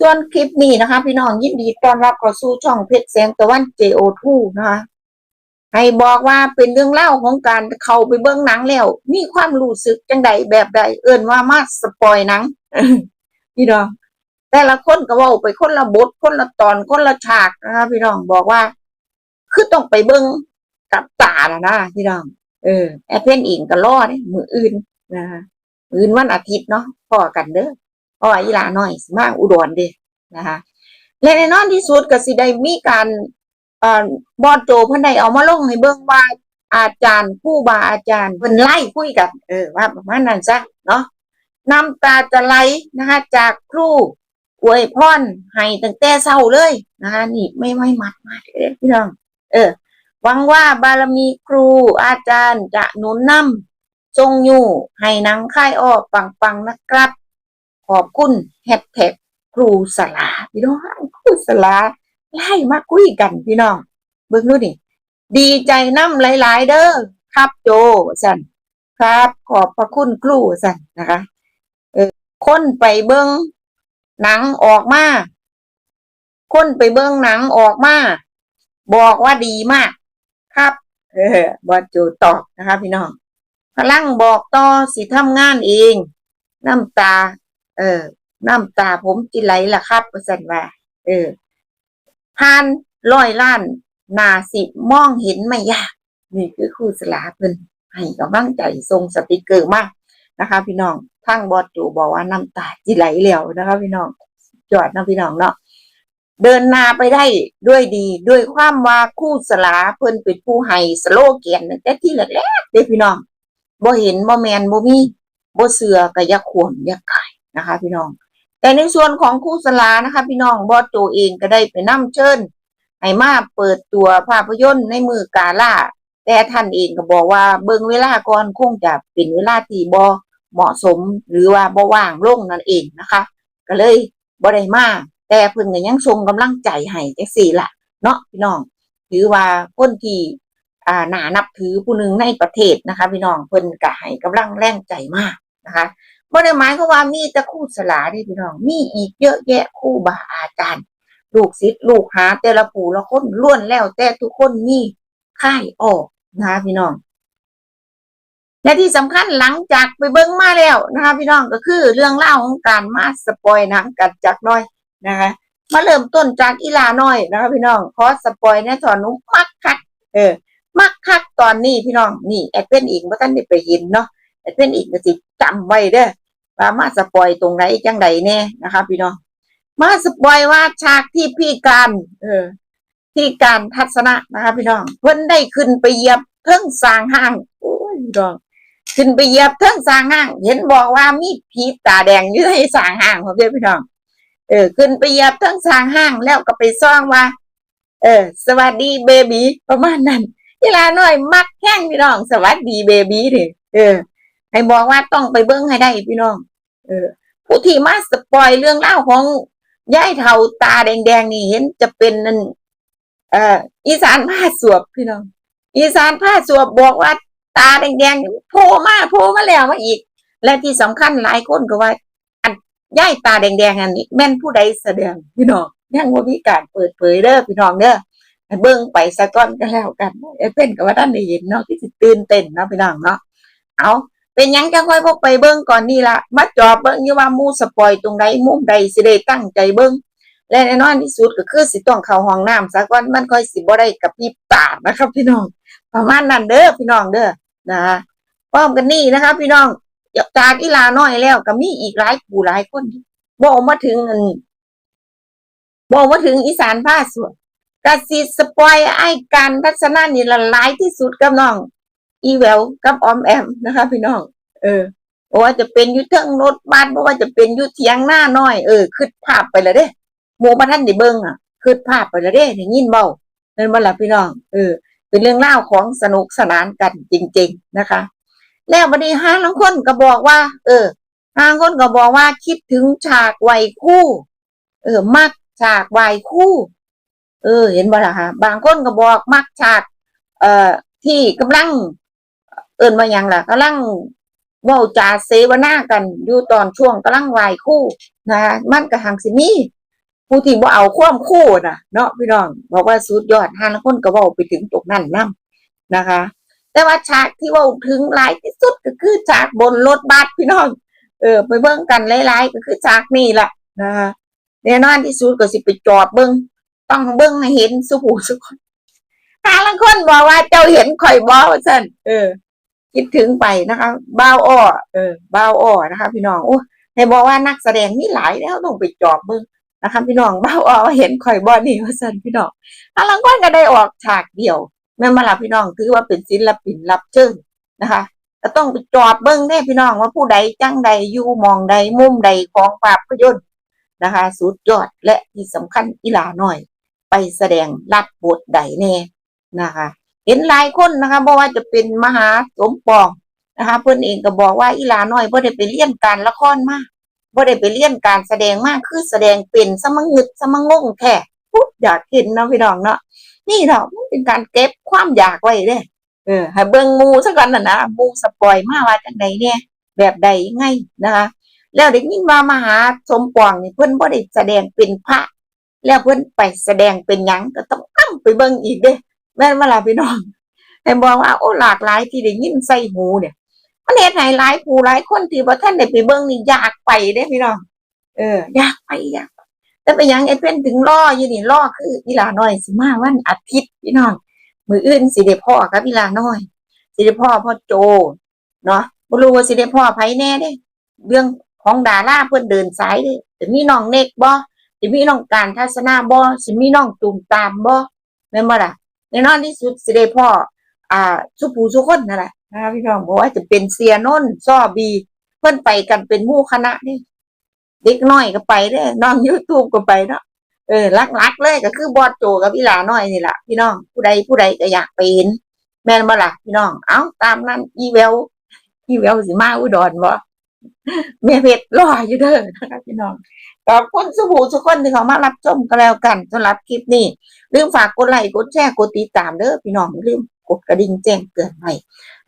ส่วนคลิปนี้นะคะ พี่น้องยินดีต้อนรับเข้าสู่ช่องเพชรแสงตะวัน JO2 นะคะให้บอกว่าเป็นเรื่องเล่าของการเข้าไปเบิ่งหนังแล้ว มีความรู้สึกจังใดแบบใด เอิ่นว่ามาสปอยหนังพี่น้องแต่ละคนก็ว่าไปคนละบทคนละตอนคนละฉากนะคะพี่น้องบอกว่า คือต้องไปเบิ่งกับตานะนะพี่น้องเออแอปเปิลอิงก็รอเนี่มืออื่นนะคะมืออื่นวันอาทิตย์เนาะพอกันเด้อ เพราะว่าอีหลาน้อยสิมาอุดรเด้นะคะและแน่นอนที่สุดก็สิได้มีการอบอดโจเพิ่นได้เอามาลงให้เบิ่งว่าอาจารย์ผู้บาอาจารย์เพิ่นไล่คุยกันเออว่าประมาณนั้นซะเนาะน้ำตาจะไหลนะคะจากครูอวยพรให้ตั้งแต่เช้าเลยนะคะนี่ไม่ไม่มัดมาเด้อพี่น้อง เออหวังว่าบารมีครูอาจารย์จะหนุนนำทรงอยู่ให้นังค่ายอ้อปังๆนะครับ ขอบคุณแฮชแท็กครูสลาพี่น้องครูสลาไล่มาคุยกันพี่น้อง เบิ่งดูนี่ดีใจน้ำหลาย ๆ เด้อครับโจสันครับ ขอบพระคุณครูสันนะคะ เออคนไปเบิ่งหนังออกมาคนไปเบิ่งหนังออกมา บอกว่าดีมาก ครับ เออบอดจูตอบนะคะพี่น้องพลังบอกต่อสิทำงานเอง น้ำตา เออ น้ำตาผมจิไหลล่ะครับประสันว่า เออผ่านร้อยล้าน นาสิมองเห็นไม่ยาก นี่คือครูสลาเพิ่นให้กำลังใจทรงสติกเกอร์มากนะคะ พี่น้องทางบอดจูบอกว่าน้ำตาจิไหลแล้วนะคะ พี่น้องจอดนะพี่น้องเนาะเดินนาไปได้ด้วยดี ด้วยความว่าคู่สลาเพิ่นเป็นผู้ให้สโลแกนตั้งแต่ที่แรกๆเด้พี่น้องบ่เห็นบ่แมนบ่มีบ่เสือก็อย่าขวมอย่าขาย นะคะ พี่น้อง แต่ในส่วนของคู่สลานะคะ พี่น้องบอสโจเองก็ได้ไปนํเชิญให้มาเปิดตัวภาพยนตร์ในมือกาล่า แต่ท่านเองก็บอกว่าเบิ่งเวลาก่อนคงจะเป็นเวลาที่บ่เหมาะสมหรือว่าบ่ว่างลงนั่นเองนะคะ ก็เลยบ่ได้มาแต่เพิ่นก็ยังส่งกำลังใจให้จังซี่ล่ะ เนาะพี่น้องถือว่าคนที่อ่าหนานับถือผู้หนึ่งในประเทศนะคะ พี่น้องเพิ่นก็ให้กำลังแรงใจมากนะคะ บ่ได้หมายควาว่ามีต่ครูสลาเด้พี่น้อง มีอีกเยอะแยะครูบาอาจารย์ ลูกศิษย์ลูกหาแต่ละผู้ละคนล้วนแล้วแต่ทุกคนมีค่ายออกนะคะพี่น้อง และที่สำคัญหลังจากไปเบิ้งมาแล้วนะคะพี่น้องก็คือเรื่องเล่าของการมาสปอยหนังกันจากน้อยนะคะมาเริ่มต้นจากอีลาน้อยนะคะพี่น้องขอสปอยแน่ถอนหนุมักคักเออ มักคักตอนนี้พี่น้องนี่แอดเป็นอีกว่าท่านได้ไปเห็นเนาะแอดเป็นอีกก็สิจำไว้เด้อ ว่ามาสปอยตรงไหนจังใดแน่นะคะ พี่น้องมาสปอยว่าฉากที่พี่การเออ ที่การทัศนะนะคะ พี่น้องเพิ่นได้ขึ้นไปเหยียบเทิงสร้างห้างโอ้ยพี่น้องขึ้นไปเหยียบเทิงสร้างห้าง เห็นบอกว่ามีผีตาแดงอยู่ในสร้างห้างของเด้อพี่น้องเออขึ้นไปเหยียบทั้งสร้างห้างแล้วก็ไปซ่องว่า เออ สวัสดีเบบีประมาณนั้นเวลาหน้อยมักแข้งพี่น้อง สวัสดีเบบีเถอะเออให้บอกว่าต้องไปเบิ้งให้ได้พี่น้อง เออ ผู้ที่มาสปอยเรื่องเล่าของยายเฒ่าตาแดงๆนี่เห็นจะเป็นนั่นเอ่ออีสานผ้าสวบพี่น้อง อีสานผ้าสวบบอกว่าตาแดงๆโผล่มาโผล่มาแล้วมาอีก และที่สำคัญหลายคนก็ว่าย่ายตาแดงๆอันนี้แม่นผู้ใดแสดงพี่น้องยังว่ามีการเปิดเผยเด้อพี่น้องเด้อเบิ่งไปสะก้อนก็แล้วกันเอเป็นกับว่าท่านได้เห็นเนาะที่ตื่นเต้นเนาะพี่น้องเนาะเอา เป็นยังจังค่อยพกไปเบิ่งก่อนนี่ละมาจอบเบิ่งอยู่ว่ามูสปอยตรงใดมุมใดสิได้ตั้งใจเบิ่งและแน่นอนที่สุดก็คือสิต้องเข้าห้องน้ำซะก่อนมันค่อยสิบ่ได้กับพริบตานะครับ พี่น้อง ประมาณนั้นเด้อพี่น้องเด้อนะพร้อมกันนี่นะคะ พี่น้องจากอีลาน้อยแล้วก็มีอีกหลายผู้หลายคนบอกมาถึงอันบอกมาถึงอีสานภาคส่วนกสิสปอยไอ้การทัศนานี่ละลายที่สุดกับน้อง อีแววกับออมแอมนะคะ พี่น้อง เออบ่ว่าจะเป็นยุทธงรถบัสบ่ว่าจะเป็นยุทธเทียงหน้าน้อยเออขึ้นภาพไปแล้วเด้หมู่บ้าท่านได้เบิงอะขึ้นภาพไปแล้วเด้ได้ยินเบานั่นบ่ล่ะพี่น้อง เออ เป็นเรื่องเล่าของสนุกสนานกันจริง ๆนะคะ แล้ววันนี้ห้างทั้งคนก็บอกว่า เออห้างคนก็บอกว่าคิดถึงฉากวัยคู่ เออ มักฉากวัยคู่ เออ เห็นบ่ล่ะฮะบางคนก็บอกมักฉาก เอ่อที่กำลัง เอิ่นว่ายังล่ะกำลังเว้าจาเสวนากันอยู่ตอนช่วงกำลังวัยคู่นะมันก็หังสิมีผู้ที่บ่เอาความคู่น่ะ เนาะพี่น้องบอกว่าสุดยอดห้าละคนก็เว้าไปถึงตรงนั้นนํนะคะ แต่ว่าฉากที่เว้าถึงหลายที่สุดก็คือฉากบนรถบัสพี่น้อง เออ ไปเบิ่งกันหลายๆก็คือฉากนี้ล่ะนะคะแน่นอนที่สุดก็สิไปจอดเบิ่งต้องเบิ่งให้เห็นสุผู้สุคนหาละคนบอกว่าเจ้าเห็นข่อยบ่ว่าซั่นเออ คิดถึงไปนะคะบ้าวอ้อเออบ้าวอ้อนะคะ พี่น้องโอ้ให้บอกว่านักแสดงมีหลายแล้วต้องไปจอบเบิ่งนะคะพี่น้องบ้าวอ้อว่าเห็นข่อยบ่นี่ว่าซั่นพี่น้องหาละคนก็ได้ออกฉากเดียวแม่มาล่ะพี่น้องถือว่าเป็นศิลปินรับเชิญนะคะก็ต้องไปจอบเบิ้งได้พี่น้องว่าผู้ใดจังใดอยู่มองใดมุมใดของภาพยนตร์นะคะสุดยอดและที่สำคัญอีหลาหน่อย ไปแสดงรับบทใดแน่นะคะ ห็นหลายคนนะคะบ่ว่าจะเป็นมหาสมปองนะคะ เพิ่อนเองก็บอกว่าอีลาน้อยบ่ได้ไปเรียนการละครมากบ่ได้ไปเรียนการแสดงมากคือแสดงเป็นสมังงึดสมังงงแท้พูดอยากเห็นเนาะพี่น้องเนาะนี่เนาะมันเป็นการเก็บความอยากไว้เด้เออให้เบิ่งมูซะก่อนน่ะนะมูสปอยมาว่าจังใดเนี่ยแบบใดไงนะคะแล้วได้ยินว่ามหาสมปองนี่เพิ่นบ่ได้แสดงเป็นพระ แล้วเพิ่นไปแสดงเป็นหยังก็ต้องตั้งไปเบิ่งอีกเด้ แม่นบ่ล่ะพี่น้องให้บอกว่าโอ้หลากหลายที่ได้ยินใส่หูเนี่ยมันเฮ็ดให้หลายผู้หลายคนที่บ่ทันได้ไปเบิ่งนี่อยากไปเด้พี่น้องเอออยากไปอยากแต่ไปยังไอ้เพิ่นถึงรออยู่นี่รอคืออีหลาน้อยสิมาวันอาทิตย์พี่น้องมืออื่นสิได้พ่อกับอีหลาน้อย สิได้พ่อพ่อโจเนาะบ่รู้ว่าสิได้พ่อไผแน่เด้ เรื่องของดาราเพิ่อนเดินสายเด้จะมีน้องเนกบ่สิมีน้องการทัศนาบ่สิมีน้องตุ่มตามบ่แม่นบ่ล่ะ แน่นอนที่สุดสิได้พ่ออ่าสุผู้สุคนนั่นแหละนะคะพี่น้องบอกว่าจะเป็นเสียนนท์ซ้อบี เพิ่นไปกันเป็นมู่คณะนี่เด็กน้อยก็ไปเด้น้อง YouTube ก็ไปเนาะเออลักๆเลยก็คือบอดโจกับอีหลาน้อยนี่แหละพี่น้องผู้ใดผู้ใดก็อยากไปเห็นแม่นบ่ล่ะพี่น้อง เอ้าตามนั้นอีเวลอีเวลสิมาอุดรบ่ แม่เพชรรออยู่เด้อนะคะพี่น้องขอบคุณสุภูทุกคนที่เขามารับชมก็แล้วกันสำหรับคลิปนี้ ลืมฝากกดไลค์กดแชร์กดติดตามเด้อพี่น้องอย่ลืมกดกระดิ่งแจ้งเตือนไว้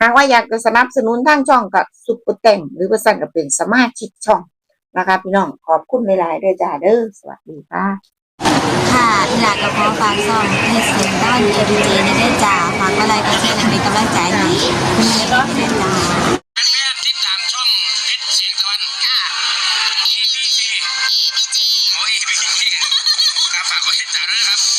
หากว่าอยากจะสนับสนุนทางช่องกับซุปเปอร์แต่งหรือว่าสั่นก็เป็นสมาชิกช่องนะคะพี่น้องขอบคุณหลายๆเด้อจ้าเด้อสวัสดีค่ะค่ะอีหลากกับพ่อฝากซ่อมให้เสียงด้านเอดีเจในได้จ่าฝากอะไรก็แค่นั้นเป็นกำลังใจให้มีก็ได้จ่า จัดนะครับ